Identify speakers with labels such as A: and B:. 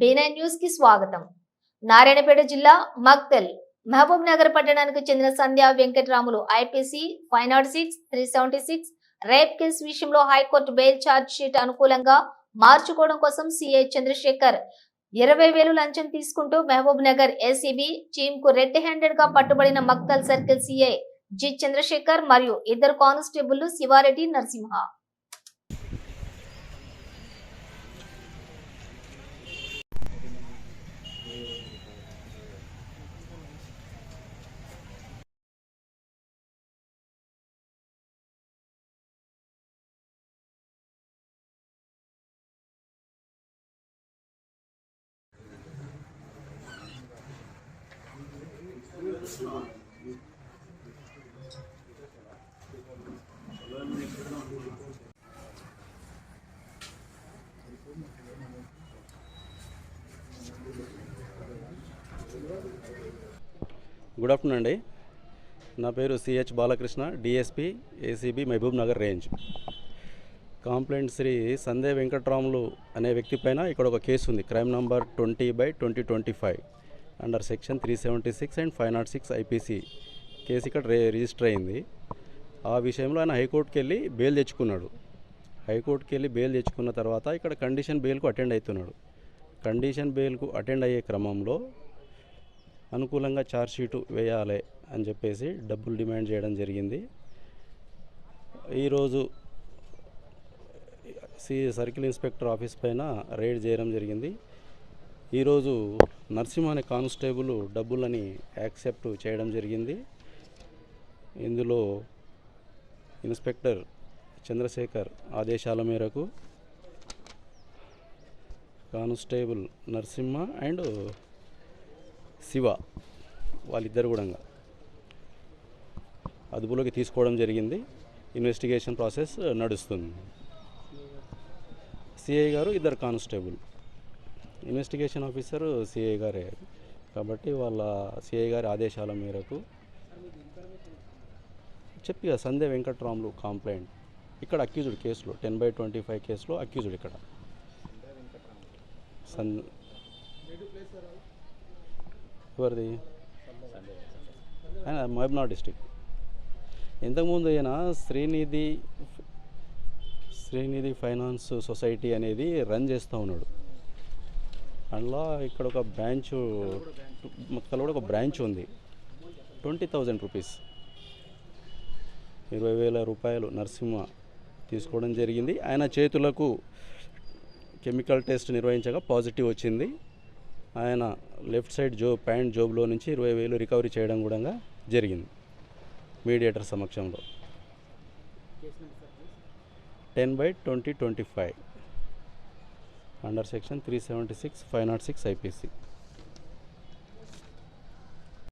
A: B9 న్యూస్కి స్వాగతం. నారాయణపేట జిల్లా మక్తల్ మహబూబ్ నగర్ పట్టణానికి చెందిన Sandhya Venkataramulu IPC five not six three seventy six rape case విషయంలో high court bail charge sheet అనుకూలంగా మార్చుకోవడం కోసం సిఐ చంద్రశేఖర్ ఇరవై వేలు లంచం తీసుకుంటూ మహబూబ్ నగర్ ఏసీబీ టీమ్కు రెడ్ హ్యాండెడ్గా పట్టుబడిన Makthal circle CI G Chandrasekhar మరియు ఇద్దరు constable Sivareddy Narasimha.
B: Good afternoon అండి. నా పేరు C H Balakrishna DSP ACB Mahabub Nagar range. Complaint Shri Sande Venkatramulu అనే వ్యక్తి పైన ఇక్కడ ఒక కేసు ఉంది. Crime number twenty by twenty twenty five. Under section three seventy six and five not six IPC case ఇక్కడ రే register అయింది. ఆ విషయంలో ఆయన హైకోర్టుకి వెళ్ళి బెయిల్ తెచ్చుకున్నాడు. హైకోర్టుకి వెళ్ళి బెయిల్ తెచ్చుకున్న తర్వాత ఇక్కడ కండిషన్ బెయిల్కు అటెండ్ అవుతున్నాడు. కండిషన్ బెయిల్కు అటెండ్ అయ్యే క్రమంలో అనుకూలంగా ఛార్జ్ షీటు వేయాలి అని చెప్పేసి డబ్బులు డిమాండ్ చేయడం జరిగింది. ఈరోజు సి సర్కిల్ ఇన్స్పెక్టర్ ఆఫీస్ పైన రైడ్ చేయడం జరిగింది. ఈరోజు నరసింహ అనే కానిస్టేబుల్ డబ్బులని యాక్సెప్ట్ చేయడం జరిగింది. ఇందులో ఇన్స్పెక్టర్ చంద్రశేఖర్ ఆదేశాల మేరకు కానిస్టేబుల్ నరసింహ అండ్ శివ వాళ్ళిద్దరు కూడా అదుపులోకి తీసుకోవడం జరిగింది. ఇన్వెస్టిగేషన్ ప్రాసెస్ నడుస్తుంది. సిఐ గారు ఇద్దరు కానిస్టేబుల్. ఇన్వెస్టిగేషన్ ఆఫీసర్ సిఐ గారే. కాబట్టి వాళ్ళ సిఐ గారి ఆదేశాల మేరకు చెప్పి కదా సందే వెంకట్రాములు కంప్లైంట్. ఇక్కడ అక్యూజుడ్ కేసులో టెన్ బై ట్వంటీ ఫైవ్ కేసులో అక్యూజ్డ్ ఇక్కడ. సన్ ఎవరిది? ఆయన మహబూబ్నగర్ డిస్టిక్ ఇంతకుముందు ఈయన శ్రీనిధి శ్రీనిధి ఫైనాన్స్ సొసైటీ అనేది రన్ చేస్తూ ఉన్నాడు. అందులో ఇక్కడ ఒక బ్రాంచ్ మొక్కలో కూడా ఒక బ్రాంచ్ ఉంది. Twenty thousand rupees. ఇరవై వేల రూపాయలు నరసింహ తీసుకోవడం జరిగింది. ఆయన చేతులకు కెమికల్ టెస్ట్ నిర్వహించగా పాజిటివ్ వచ్చింది. ఆయన లెఫ్ట్ సైడ్ జో ప్యాంట్ జోబులో నుంచి ఇరవై వేలు రికవరీ చేయడం కూడా జరిగింది మీడియేటర్ సమక్షంలో. Ten by twenty twenty five. Under section three seventy six five not six IPC.